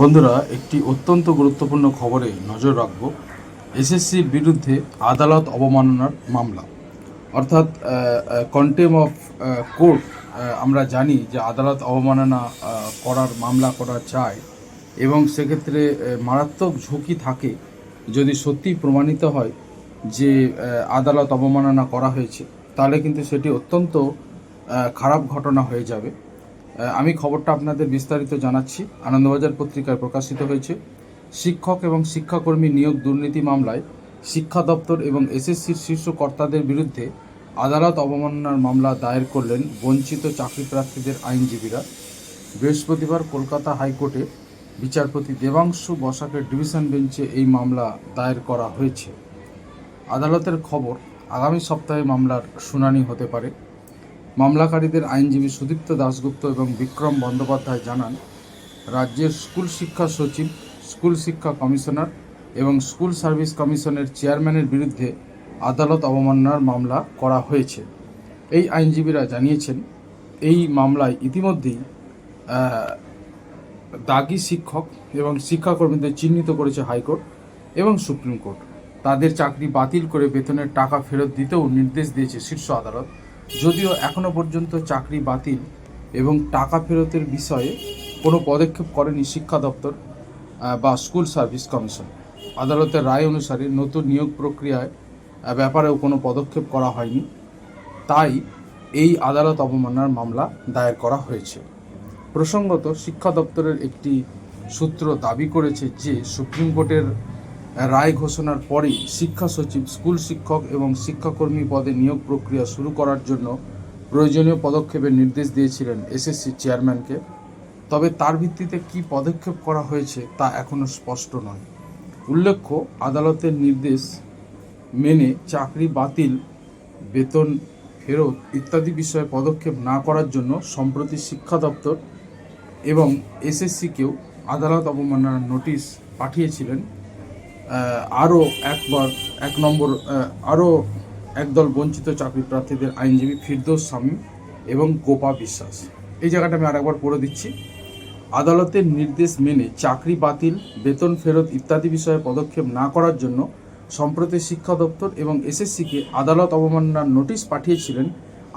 বন্ধুরা, একটি অত্যন্ত গুরুত্বপূর্ণ খবরে নজর রাখব। এসএসসির বিরুদ্ধে আদালত অবমাননার মামলা। অর্থাৎ কন্টেম অফ কোর্ট আমরা জানি যে আদালত অবমাননা করার মামলা করা চায় এবং সেক্ষেত্রে মারাত্মক ঝুঁকি থাকে যদি সত্যি প্রমাণিত হয় যে আদালত অবমাননা করা হয়েছে, তাহলে কিন্তু সেটি অত্যন্ত খারাপ ঘটনা হয়ে যাবে। আমি খবরটা আপনাদের বিস্তারিত জানাচ্ছি। আনন্দবাজার পত্রিকায় প্রকাশিত হয়েছে। শিক্ষক এবং শিক্ষাকর্মী নিয়োগ দুর্নীতি মামলায় শিক্ষা দপ্তর এবং এসএসসির শীর্ষ কর্তাদের বিরুদ্ধে আদালত অবমাননার মামলা দায়ের করলেন বঞ্চিত চাকরিপ্রার্থীদের আইনজীবীরা। বৃহস্পতিবার কলকাতা হাইকোর্টে বিচারপতি দেবাংশু বসাকের ডিভিশন বেঞ্চে এই মামলা দায়ের করা হয়েছে। আদালতের খবর, আগামী সপ্তাহে মামলার শুনানি হতে পারে। মামলাকারীদের আইনজীবী সুদীপ্ত দাশগুপ্ত এবং বিক্রম বন্দ্যোপাধ্যায় জানান, রাজ্যের স্কুল শিক্ষা সচিব, স্কুল শিক্ষা কমিশনার এবং স্কুল সার্ভিস কমিশনের চেয়ারম্যানের বিরুদ্ধে আদালত অবমাননার মামলা করা হয়েছে। এই আইনজীবীরা জানিয়েছেন, এই মামলায় ইতিমধ্যেই দাগি শিক্ষক এবং শিক্ষাকর্মীদের চিহ্নিত করেছে হাইকোর্ট এবং সুপ্রিম কোর্ট। তাদের চাকরি বাতিল করে বেতনের টাকা ফেরত দিতেও নির্দেশ দিয়েছে শীর্ষ আদালত। যদিও এখনও পর্যন্ত চাকরি বাতিল এবং টাকা ফেরতের বিষয়ে কোনো পদক্ষেপ করেনি শিক্ষা দপ্তর বা স্কুল সার্ভিস কমিশন। আদালতের রায় অনুসারে নতুন নিয়োগ প্রক্রিয়ায় ব্যাপারেও কোনো পদক্ষেপ করা হয়নি। তাই এই আদালত অবমাননার মামলা দায়ের করা হয়েছে। প্রসঙ্গত শিক্ষা দপ্তরের একটি সূত্র দাবি করেছে যে সুপ্রিম কোর্টের রায় ঘোষণার পরেই শিক্ষা সচিব, স্কুল শিক্ষক এবং শিক্ষাকর্মী পদে নিয়োগ প্রক্রিয়া শুরু করার জন্য প্রয়োজনীয় পদক্ষেপের নির্দেশ দিয়েছিলেন এসএসসি চেয়ারম্যানকে তবে তার ভিত্তিতে কি পদক্ষেপ করা হয়েছে তা এখনও স্পষ্ট নয়। উল্লেখ্য, আদালতের নির্দেশ মেনে চাকরি বাতিল, বেতন ফেরত ইত্যাদি বিষয়ে পদক্ষেপ না করার জন্য সম্প্রতি শিক্ষা দপ্তর এবং এসএসসিকেও আদালত অবমাননার নোটিশ পাঠিয়েছিলেন। আরও একবার, এক নম্বর আরও একদল বঞ্চিত চাকরি প্রার্থীদের আইনজীবী ফিরদৌস শামীম এবং গোপা বিশ্বাস। এই জায়গাটা আমি আরেকবার পড়ে দিচ্ছি। আদালতের নির্দেশ মেনে চাকরি বাতিল, বেতন ফেরত ইত্যাদি বিষয়ে পদক্ষেপ না করার জন্য সম্প্রতি শিক্ষা দপ্তর এবং এসএসসিকে আদালত অবমাননার নোটিশ পাঠিয়েছিলেন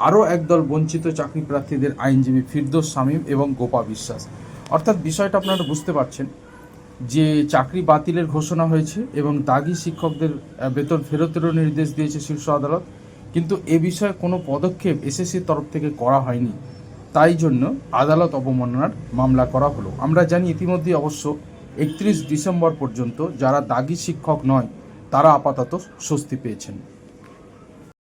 আরও একদল বঞ্চিত চাকরি প্রার্থীদের আইনজীবী ফিরদৌস শামীম এবং গোপা বিশ্বাস। অর্থাৎ বিষয়টা আপনারা বুঝতে পারছেন। যে চাকরি বাতিলের ঘোষণা হয়েছে এবং দাগি শিক্ষকদের বেতন ফেরতেরও নির্দেশ দিয়েছে শীর্ষ আদালত, কিন্তু এ বিষয়ে কোনো পদক্ষেপ এসএসসির তরফ থেকে করা হয়নি। তাই জন্য আদালত অবমাননার মামলা করা হলো। আমরা জানি ইতিমধ্যে অবশ্য একত্রিশ ডিসেম্বর পর্যন্ত যারা দাগি শিক্ষক নয়, তারা আপাতত স্বস্তি পেয়েছেন।